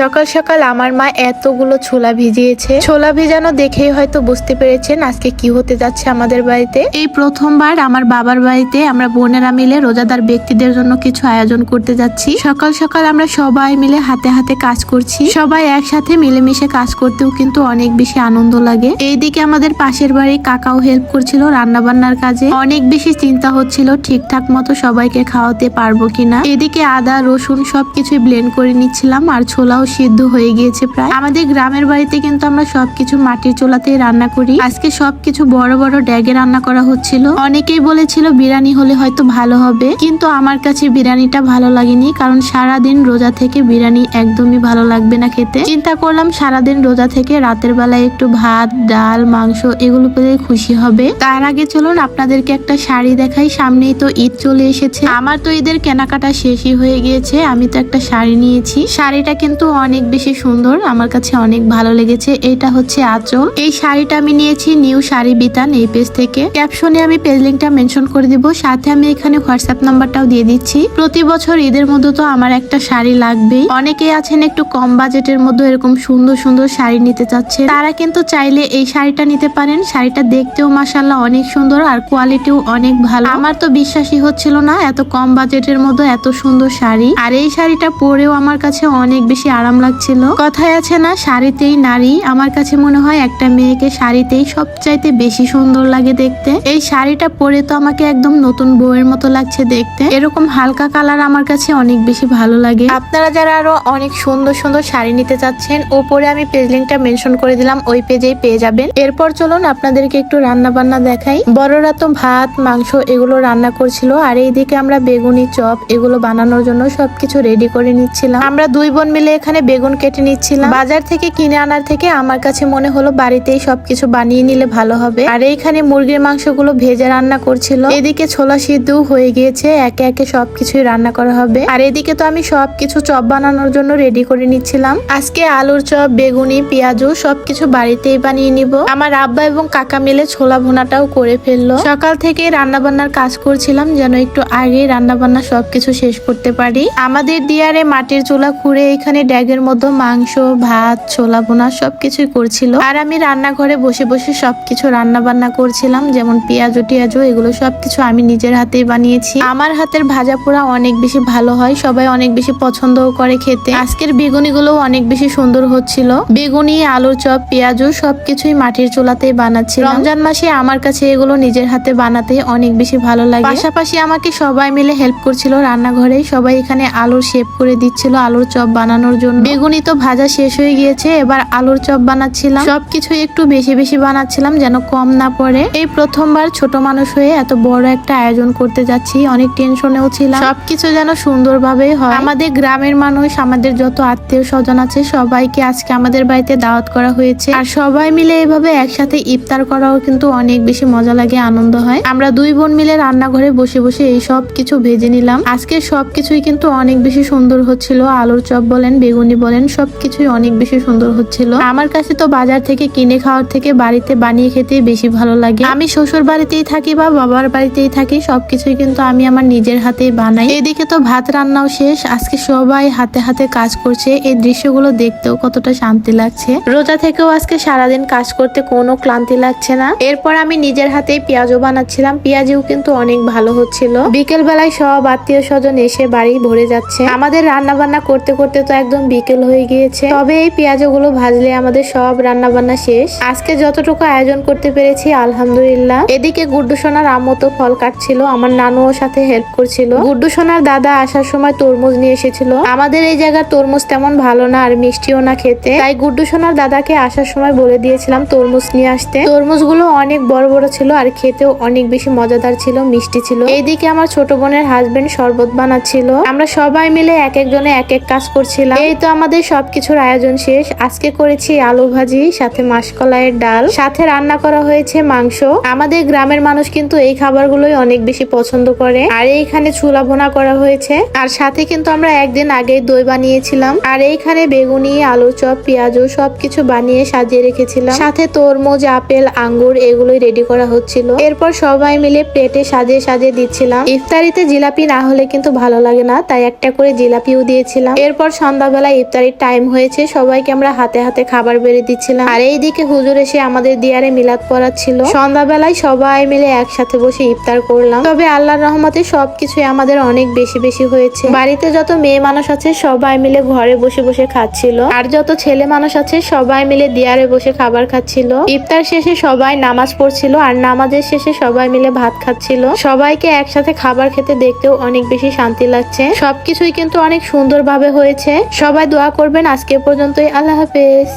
সকাল সকাল আমার মা এতগুলো ছোলা ভিজিয়েছে। ছোলা ভিজানো দেখেই হয়তো বুঝতে পেরেছেন আজকে কি হতে যাচ্ছে আমাদের বাড়িতে। এই প্রথমবার আমার বাবার বাড়িতে আমরা বোনেরা মিলে রোজাদার ব্যক্তিদের জন্য কিছু আয়োজন করতে যাচ্ছি। সকাল সকাল আমরা সবাই মিলে হাতে হাতে কাজ করছি। সবাই একসাথে মিলেমিশে কাজ করতেও কিন্তু অনেক বেশি আনন্দ লাগে। এইদিকে আমাদের পাশের বাড়ি কাকাও হেল্প করছিল রান্না বান্নার কাজে। অনেক বেশি চিন্তা হচ্ছিল ঠিকঠাক মতো সবাইকে খাওয়াতে পারব কিনা। এদিকে আদা, রসুন সবকিছুই ব্লেন্ড করে নিচ্ছিলাম আর ছোলাও সিদ্ধ হয়ে গিয়েছে প্রায়। আমাদের গ্রামের বাড়িতে কিন্তু আমরা সবকিছু মাটির চুলাতেই রান্না করি। আজকে সবকিছু বড় বড় ড্যাগে রান্না করা হচ্ছিল। অনেকেই বলেছিল বিরিয়ানি হলে হয়তো ভালো হবে। কিন্তু আমার কাছে বিরিয়ানিটা ভালো লাগেনি, কারণ সারা দিন রোজা থেকে বিরিয়ানি একদমই ভালো লাগবে না খেতে। চিন্তা করলাম সারাদিন রোজা থেকে রাতের বেলায় একটু ভাত, ডাল, মাংস এগুলো পেলে খুশি হবে। তার আগে চলুন আপনাদেরকে একটা শাড়ি দেখাই। সামনেই তো ঈদ চলে এসেছে। আমার তো ঈদের কেনাকাটা শেষই হয়ে গিয়েছে। আমি তো একটা শাড়ি নিয়েছি। শাড়িটা কিন্তু অনেক বেশি সুন্দর, আমার কাছে অনেক ভালো লেগেছে। এটা হচ্ছে আঁচল। এই শাড়িটা আমি নিয়েছি নিউ শাড়ি বিতান এই পেজ থেকে। ক্যাপশনে আমি পেজ লিঙ্কটা মেনশন করে দিব। সাথে আমি এখানে হোয়াটসঅ্যাপ নাম্বারটাও দিয়ে দিচ্ছি। প্রতি বছর ঈদের মধ্যে তো আমার একটা শাড়ি লাগবেই। অনেকেই আছেন একটু কম বাজেটের মধ্যে এরকম সুন্দর সুন্দর শাড়ি নিতে চাচ্ছে তারা কিন্তু চাইলে এই শাড়িটা নিতে পারেন। শাড়িটা দেখতেও মাসাল্লাহ অনেক সুন্দর আর কোয়ালিটিও অনেক ভালো। আমার তো বিশ্বাসই হচ্ছিল না এত কম বাজেটের মধ্যে এত সুন্দর শাড়ি। আর এই শাড়িটা পরেও আমার কাছে অনেক বেশি আরাম লাগছিল। কথায় আছে না, শাড়িতেই নারী। আমার কাছে মনে হয় একটা মেয়েকে শাড়িতেই সবচাইতে বেশি সুন্দর লাগে দেখতে। এই শাড়িটা পরে তো আমাকে একদম নতুন বউয়ের মতো লাগছে দেখতে। এরকম হালকা কালার আমার কাছে অনেক বেশি ভালো লাগে। আপনারা যারা আরও অনেক সুন্দর সুন্দর শাড়ি নিতে চাচ্ছেন, ওপরে আমি পেজ লিঙ্কটা মেনশন করে দিলাম, ওই পেজেই পেয়ে যাবেন। এরপর চলুন আপনাদেরকে একটু রান্না বান্না দেখাই। বড়রা তো ভাত, মাংস এগুলো রান্না করছিল, আর এইদিকে আমরা বেগুনি, চপ এগুলো বানানোর জন্য সবকিছু রেডি করে নিচ্ছিলাম। আমরা দুই বোন মিলে এখানে বেগুন কেটে নিচ্ছিলাম। বাজার থেকে কিনে আনার থেকে আমার কাছে মনে হলো বাড়িতেই সবকিছু বানিয়ে নিলে ভালো হবে। আর এইখানে মুরগির মাংসগুলো ভেজে রান্না করছিল। এদিকে ছোলা সিদ্ধ হয়ে গিয়েছে, একে একে সবকিছুই রান্না করা হবে। আর এদিকে তো আমি সবকিছু চপ বানানোর জন্য রেডি করে নিচ্ছিলাম। আজকে আলুর চপ, বেগুনি, পেঁয়াজু সবকিছু বাড়িতেই বানিয়ে নিব। আমার আব্বা এবং কাকা মিলে ছোলা ভুনাটাও করে ফেলল। সকাল থেকে রান্না বান্নার কাজ করছিলাম যেন একটু আগে রান্না বান্না সবকিছু শেষ করতে পারি। আমাদের দিয়ারে মাটির চুলা খুঁড়ে এখানে ড্যাগের মধ্যে মাংস, ভাত, ছোলা, ভুনা সবকিছুই করছিল। আর আমি রান্নাঘরে বসে বসে সবকিছু রান্না বান্না করছিলাম, যেমন পেঁয়াজু, টিয়াজু, এগুলো সবকিছু আমি নিজের হাতেই বানিয়েছি। আমার হাতের ভাজা পোড়া অনেক বেশি ভালো হয়, সবাই অনেক বেশি পছন্দও করে খেতে। আজকের বেগুনি গুলো অনেক বেশি সুন্দর হচ্ছিল। বেগুনি, আলুর চপ, পেঁয়াজু সবকিছুই মাটির চুলাতেই বানাচ্ছি রমজান মাসে আমার কাছে এগুলো নিজের হাতে বানাতে অনেক বেশি ভালো লাগে। পাশাপাশি আমাকে সবাই মিলে হেল্প করছিল রান্নাঘরে সবাই এখানে আলুর শেপ করে দিচ্ছিল, আলুর চপ বানানোর জন্য। বেগুনি তো ভাজা শেষ হয়ে গিয়েছে, এবার আলুর চপ বানাচ্ছিলাম। সবকিছু একটু বেশি বেশি বানাচ্ছিলাম যেন কম না পড়ে। এই প্রথমবার ছোট মানুষ হয়ে এত বড় একটা আয়োজন করতে যাচ্ছি, অনেক টেনশনেও ছিলাম। সবকিছু যেন সুন্দরভাবে হয়। আমাদের গ্রামের মানুষ, আমাদের যত আত্মীয় স্বজন আছে, সবাইকে আজকে আমাদের বাড়িতে দাওয়াত করা হয়েছে। আর সবাই মিলে এভাবে একসাথে ইফতার করাও কিন্তু অনেক বেশি মজা লাগে, আনন্দ হয়। আমরা দুই বোন মিলে রান্নাঘরে বসে বসে এই সব কিছু ভেজে নিলাম। আজকে সবকিছুই কিন্তু অনেক বেশি সুন্দর হচ্ছিল। আলুর চপ বলেন, বেগুনি বলেন, সবকিছুই অনেক বেশি সুন্দর হচ্ছিল। আমার কাছে তো বাজার থেকে কিনে খাওয়ার থেকে বাড়িতে বানিয়ে খেতে বেশি ভালো লাগে। আমি শ্বশুর বাড়িতেই থাকি বা বাবার বাড়িতেই থাকি, সবকিছুই কিন্তু আমি আমার নিজের হাতেই বানাই। এদিকে তো ভাত রান্নাও শেষ। আজকে সবাই হাতে হাতে কাজ করছে। এই দৃশ্যগুলো দেখতেও কতটা শান্তি লাগছে। রোজা থেকেও আজকে সারাদিন কাজ করতে কোনো ক্লান্তি লাগছে না। এরপর আমি নিজের হাতেই পেঁয়াজও বানাচ্ছিলাম। পেঁয়াজিও কিন্তু অনেক ভালো হচ্ছিল। বিকেল বেলায় সব আত্মীয় স্বজন এসে বাড়ি ভরে যাচ্ছে। আমাদের রান্না বান্না করতে করতে তো একদম বিকেল হয়ে গিয়েছে। তবে এই পেঁয়াজগুলো ভাজলে আমাদের সব রান্না বান্না শেষ। আজকে যতটুকু আয়োজন করতে পেরেছি, আলহামদুলিল্লাহ। এদিকে গুড্ডু সোনার আম্মু তো ফল কাটছিল, আমার নানু নানুও সাথে হেল্প করছিল। গুড্ডু সোনার দাদা আসার সময় তরমুজ নিয়ে এসেছিল। আমাদের এই জায়গার তরমুজ তেমন ভালো না, আর মিষ্টিও না খেতে। তাই গুড্ডু সোনার দাদাকে আসার সময় বলে দিয়েছিলাম তরমুজ নিয়ে আসতে। তরমুজগুলো অনেক বড় বড় ছিল, আর খেতেও অনেক বেশি মজাদার ছিল, মিষ্টি ছিল। এইদিকে আমার ছোট বোনের হাজবেন্ড শরবত বানাচ্ছিল। আমরা সবাই মিলে এক একজনে এক এক কাজ করছিলাম। এই তো আমাদের সবকিছুর আয়োজন শেষ। আজকে করেছি আলু ভাজি, সাথে মাসকলাইয়ের ডাল, সাথে রান্না করা হয়েছে মাংস। আমাদের গ্রামের মানুষ কিন্তু এই খাবারগুলোই অনেক বেশি পছন্দ করে। আর এইখানে চুলা ভোনা করা হয়েছে। আর সাথে কিন্তু আমরা একদিন আগে দই বানিয়েছিলাম। আর এইখানে বেগুনি আলু চপ পেঁয়াজও সবকিছু বানিয়ে সাজিয়ে রেখেছিলাম। সাথে তরমুজ, আপেল, আঙ্গুর এগুলোই রেডি করা হচ্ছিল। এরপর সবাই মিলে প্লেটে সাজিয়ে সাজিয়ে দিচ্ছিলাম। ইফতারিতে জিলাপি না হলে কিন্তু ভালো লাগে না, তাই একটা করে জিলাপিও দিয়েছিলাম। এরপর সন্ধ্যাবেলায় সন্ধ্যাবেলা ইফতারির টাইম হয়েছে, সবাইকে আমরা হাতে হাতে খাবার বেড়ে দিচ্ছিলাম। আর এইদিকে হুজুর এসে আমাদের দিয়ারে মিলাদ পড়াচ্ছিল। সন্ধ্যাবেলায় সবাই মিলে একসাথে বসে ইফতার করলাম। তবে আল্লাহর রহমতে সবকিছুই আমাদের অনেক বেশি বেশি হয়েছে। বাড়িতে যত মেয়ে মানুষ আছে, সবাই মিলে ঘরে বসে বসে খাচ্ছিল। আর যত ছেলে মানুষ আছে, সবাই মিলে দিয়ারে বসে খাবার খাচ্ছিল। ইফতার শেষে সবাই নামাজ পড়ছিল, আর নামাজের শেষে সবাই মিলে ভাত খাচ্ছিল। সবাইকে একসাথে খাবার খেতে দেখতেও অনেক বেশি শান্তি লাগছে। সবকিছুই কিন্তু অনেক সুন্দরভাবে হয়েছে। সবাই দোয়া করবেন। আজকে পর্যন্তই আল্লাহ হাফেজ।